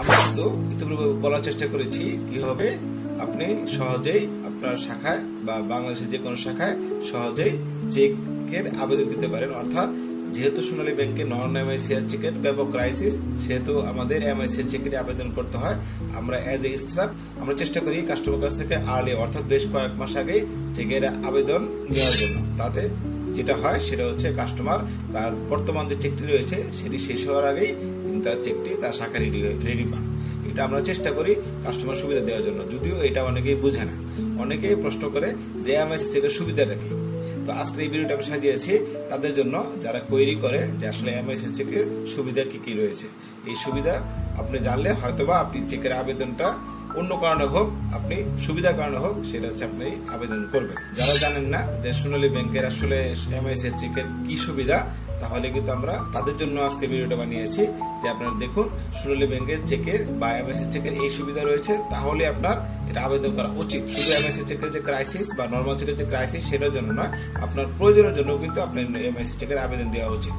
আমরা কিন্তু ইতিপূর্বে বলার চেষ্টা করেছি কীভাবে আপনি সহজেই আপনার শাখায় বা বাংলাদেশের যে কোনো শাখায় সহজেই চেকের আবেদন দিতে পারেন। অর্থাৎ যেহেতু সোনালী ব্যাংকে নন এমআইসিআর চেকের ব্যাপক ক্রাইসিস সেহেতু আমাদের এমআইসিআর চেকের আবেদন করতে হয়। আমরা অ্যাজ এ স্টাফ আমরা চেষ্টা করি কাস্টমার কাছ থেকে আর্লি অর্থাৎ বেশ কয়েক মাস আগে চেকের আবেদন নেওয়ার জন্য। তাতে যেটা হয়, সেটা হচ্ছে কাস্টমার তার বর্তমান যে চেকটি রয়েছে, সেটি শেষ হওয়ার আগেই তার চেকটি তার শাখা রেডি রেডি পান এটা আমরা চেষ্টা করি কাস্টমার সুবিধা দেওয়ার জন্য। যদিও এটা অনেকেই বোঝে না। অনেকেই প্রশ্ন করে যে এমআইসি চেকের সুবিধাটা কি? তো আজকে এই ভিডিওটা আমি সাজিয়েছি তাদের জন্য। যারা কোয়েরি করে যে, আসলে এমআইসি চেকের সুবিধা কি কি রয়েছে? এই সুবিধা আপনি জানলে হয়তোবা আপনি চেকের আবেদনটা অন্য কারণে হোক, আপনি সুবিধা কারণে হোক, সেটা হচ্ছে আপনি আবেদন করবেন। যারা জানেন না যে সোনালী ব্যাংকের আসলে এমআইসি চেকের কি সুবিধা তাহলে কিন্তু আমরা তাদের জন্য আজকে ভিডিওটা বানিয়েছি যে আপনারা দেখুন সোনালী ব্যাংকের চেকের বা এমএসএ চেকের এই সুবিধা রয়েছে। তাহলে আপনার এটা আবেদন করা উচিত। শুধু এমএসএ চেকের যে ক্রাইসিস বা নর্মাল চেকের যে ক্রাইসিস সেটার জন্য নয়, আপনার প্রয়োজনের জন্য কিন্তু আপনার এমএসএ চেকের আবেদন দেওয়া উচিত।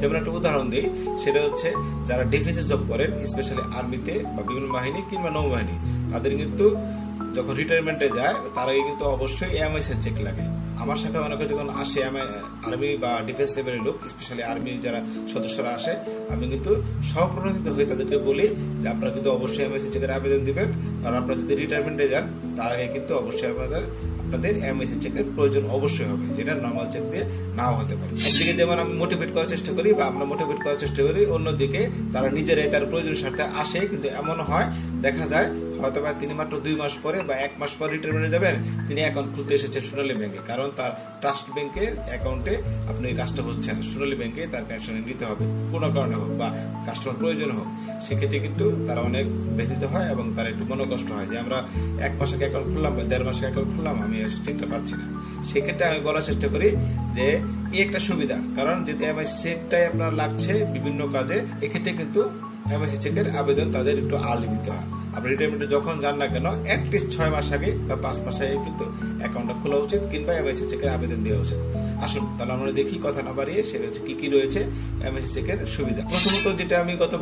যেমন একটা উদাহরণ দিই, সেটা হচ্ছে যারা ডিফেন্সে জব করেন স্পেশালি আর্মিতে বা বিভিন্ন বাহিনী কিংবা নৌবাহিনী, তাদের কিন্তু যখন রিটায়ারমেন্টে যায়, তার কিন্তু অবশ্যই এমআইএস এর চেক লাগে। আমার শাখায় অনেকে যখন আসে, আমি আর্মি বা ডিফেন্স লেভেলের লোক স্পেশালি আর্মির যারা সদস্যরা আসে, আমি কিন্তু স্বপ্রণোদিত হয়ে তাদেরকে বলি যে আপনারা কিন্তু অবশ্যই এমআইএস চেকের আবেদন দিবেন। কারণ আপনারা যদি রিটায়ারমেন্টে যান, তার আগে কিন্তু অবশ্যই আপনাদের আপনাদের এমএসসি চেকের প্রয়োজন অবশ্যই হবে, যেটা নর্মাল চেক দিয়ে নাও হতে পারে। একদিকে যেমন আমি মোটিভেট করার চেষ্টা করি বা আমরা মোটিভেট করার চেষ্টা করি, অন্যদিকে তারা নিজেরাই তার প্রয়োজন স্বার্থে আসে, কিন্তু এমন হয়, দেখা যায় হয়তো বা তিনি মাত্র দুই মাস পরে বা এক মাস পর রিটায়ারমেন্টে যাবেন, তিনি অ্যাকাউন্ট খুলতে এসেছেন সোনালী ব্যাংকে কারণ তার ট্রাস্ট ব্যাংকের অ্যাকাউন্টে আপনি এই কাজটা হচ্ছেন। সোনালী ব্যাংকে তার কানেকশনে নিতে হবে। কোনো কারণে হোক বা কাস্টমার প্রয়োজন হোক, সেক্ষেত্রে কিন্তু তারা অনেক ব্যথিত হয় এবং তার একটু মনোকষ্ট হয় যে আমরা এক মাস অ্যাকাউন্ট খুললাম বা দেড় মাসে অ্যাকাউন্ট খুললাম, আমি চেকটা পাচ্ছি না। সেক্ষেত্রে আমি বলার চেষ্টা করি যে এই একটা সুবিধা, কারণ যদি এমআইসি চেকটাই আপনার লাগছে বিভিন্ন কাজে, এক্ষেত্রে কিন্তু এমআইসি চেকের আবেদন তাদের একটু আর্লি দিতে হয়। আপনি রিটায়ারমেন্টে যখন যান না কেন অ্যাটলিস্ট ছয় মাস আগে বা পাঁচ মাস আগে কিন্তু অ্যাকাউন্টটা খোলা উচিত কিংবা এমআইসি চেকের আবেদন দেওয়া উচিত। আসুন, তাহলে আমরা দেখি কথা না বাড়িয়ে সেটা হচ্ছে কি কি রয়েছে এমএসসি চেকের সুবিধা। প্রথমত যেটা আমি গত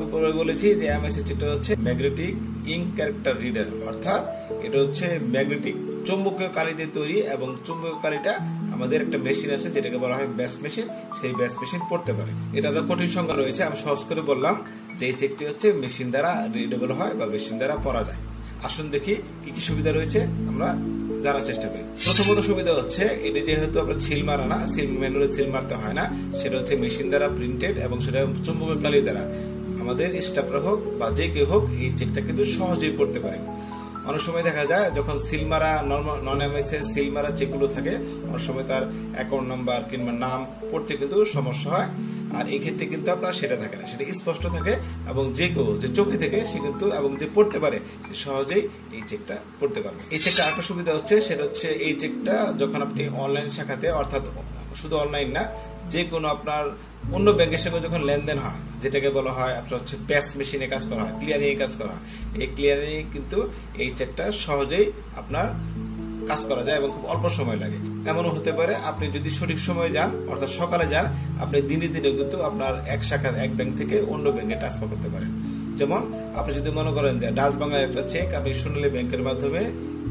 বলেছি যে এমএসসি চেকটা হচ্ছে ম্যাগনেটিক ইঙ্ক ক্যারেক্টার রিডার অর্থাৎ এটা হচ্ছে ম্যাগনেটিক চৌম্বকীয় কালি দিয়ে তৈরি এবং চৌম্বকীয় কালিটা আমাদের একটা মেশিন আছে, যেটাকে বলা হয় ব্যাস মেশিন। সেই ব্যাস মেশিন পড়তে পারে। এটা একটা কঠিন সংখ্যা রয়েছে। আমি সহজ করে বললাম যে এই চেকটি হচ্ছে মেশিন দ্বারা রিডেবল হয় বা মেশিন দ্বারা পড়া যায়। আসুন দেখি কি কি সুবিধা রয়েছে। আমরা জানার চেষ্টা করি। প্রথমত সুবিধা হচ্ছে, এটি যেহেতু আমরা সিল মারা না সিল ম্যানুয়ালি সিল মারতে হয় না, সেটা হচ্ছে মেশিন দ্বারা প্রিন্টেড এবং সেটা চুম্বকের কালি দ্বারা। আমাদের স্টাফরা হোক বা যে কেউ হোক, এই চেকটা কিন্তু সহজেই পড়তে পারে। অনেক সময় দেখা যায় যখন সিলমারা নন এমএস এর সিল চেকগুলো থাকে, অনেক সময় তার অ্যাকাউন্ট নাম্বার কিংবা নাম পড়তে কিন্তু সমস্যা হয়। আর এই ক্ষেত্রে কিন্তু আপনার সেটা থাকে না, সেটা স্পষ্ট থাকে এবং যে কেউ যে চোখে থেকে সে কিন্তু এবং যে পড়তে পারে, সে সহজেই এই চেকটা পড়তে পারবে। এই চেকটা আরেকটা সুবিধা হচ্ছে, সেটা হচ্ছে এই চেকটা যখন আপনি অনলাইন শাখাতে, অর্থাৎ শুধু অনলাইন না যে কোনো আপনার অন্য ব্যাংকের সঙ্গে যখন লেনদেন হয়, যেটাকে বলা হয় আপনার হচ্ছে ব্যাস মেশিনে কাজ করা হয় ক্লিয়ারিং কাজ করা হয়, এই ক্লিয়ারিং কিন্তু এই চেকটা সহজেই আপনার কাজ করা যায় এবং খুব অল্প সময় লাগে। এমনও হতে পারে আপনি যদি সঠিক সময়ে যান, অর্থাৎ সকালে যান, আপনি দিনে দিনে কিন্তু আপনার এক শাখা এক ব্যাংক থেকে অন্য ব্যাংকে ট্রান্সফার করতে পারেন। যেমন আপনি যদি মনে করেন যে ডাচ বাংলার একটা চেক আপনি সোনালী ব্যাংকের মাধ্যমে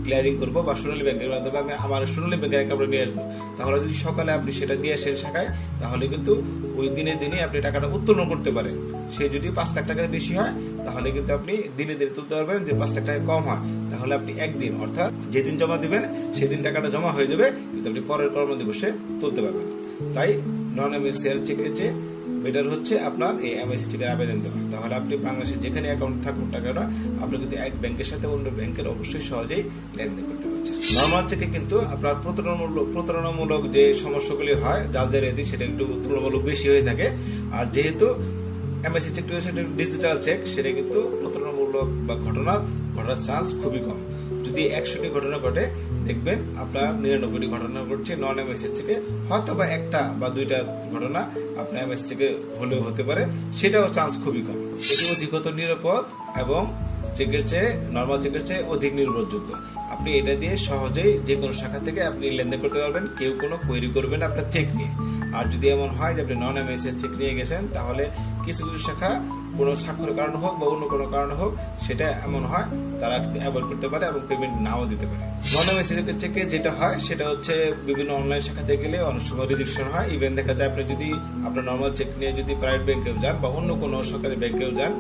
ক্লিয়ারিং করব বা সোনালী ব্যাংকের মাধ্যমে আমি আমার সোনালী ব্যাংকের অ্যাকাউন্টে নিয়ে আসব। তাহলে যদি সকালে আপনি সেটা দিয়ে আসেন শাখায়, তাহলে কিন্তু ওই দিনে দিনে আপনি টাকাটা উত্তোলন করতে পারেন। সে যদি পাঁচ লাখ টাকার বেশি হয়, তাহলে কিন্তু আপনি দিনে দিনে তুলতে পারবেন যে পাঁচ লাখ টাকা কম হয়। তাহলে আপনি একদিন, অর্থাৎ যেদিন জমা দিবেন, সেদিন টাকাটা জমা হয়ে যাবে, কিন্তু আপনি পরের কর্মদিবসে তুলতে পারবেন। তাই নন এমএসসি চেকের চেয়ে বেটার হচ্ছে আপনার এই এমআইসি চেকের আবেদন দেওয়া। তাহলে আপনি বাংলাদেশের যেখানে অ্যাকাউন্ট থাকুন না কেন, আপনি কিন্তু এক ব্যাংকের সাথে অন্য ব্যাংকের, অবশ্যই সহজেই লেনদেন করতে পারছেন। নর্মাল চেকে কিন্তু আপনার প্রতারণামূলক প্রতারণামূলক যে সমস্যাগুলি হয়, যাদের এদি সেটা একটু তুলনামূলক বেশি হয়ে থাকে। আর যেহেতু এমআইসি চেকটি হচ্ছে ডিজিটাল চেক সেটা কিন্তু প্রতারণামূলক বা ঘটনার, ঘটার চান্স খুবই কম। যদি একশোটি ঘটনা ঘটে, দেখবেন আপনার নিরানব্বইটি ঘটনা ঘটছে নন এমএসএস থেকে হয়তো বা একটা বা দুইটা ঘটনা আপনার এমএস থেকে হলেও হতে পারে, সেটাও চান্স খুবই কম। এটি অধিকত নিরাপদ এবং চেকের চেয়ে নর্মাল চেকের চেয়ে অধিক নির্ভরযোগ্য। আপনি এটা দিয়ে সহজেই যে কোনো শাখা থেকে আপনি লেনদেন করতে পারবেন, কেউ কোনো কোয়েরি করবেন আপনার চেক নিয়ে। আর যদি এমন হয় যে আপনি নন এমএসএস চেক নিয়ে গেছেন, তাহলে কিছু কিছু শাখা কোনো স্বাক্ষরের কারণে হোক বা অন্য কোনো কারণে হোক, সেটা এমন হয়, তারা অ্যাভয়েড করতে পারে এবং পেমেন্ট নাও দিতে পারে। মনে মেসেজের চেকে যেটা হয়, সেটা হচ্ছে বিভিন্ন অনলাইন শাখাতে গেলে অনেক সময় রিজেকশন হয়। ইভেন দেখা যায় আপনি যদি আপনার নর্মাল চেক নিয়ে যদি প্রাইভেট ব্যাংকেও যান বা অন্য কোনো সরকারি ব্যাংকেও যান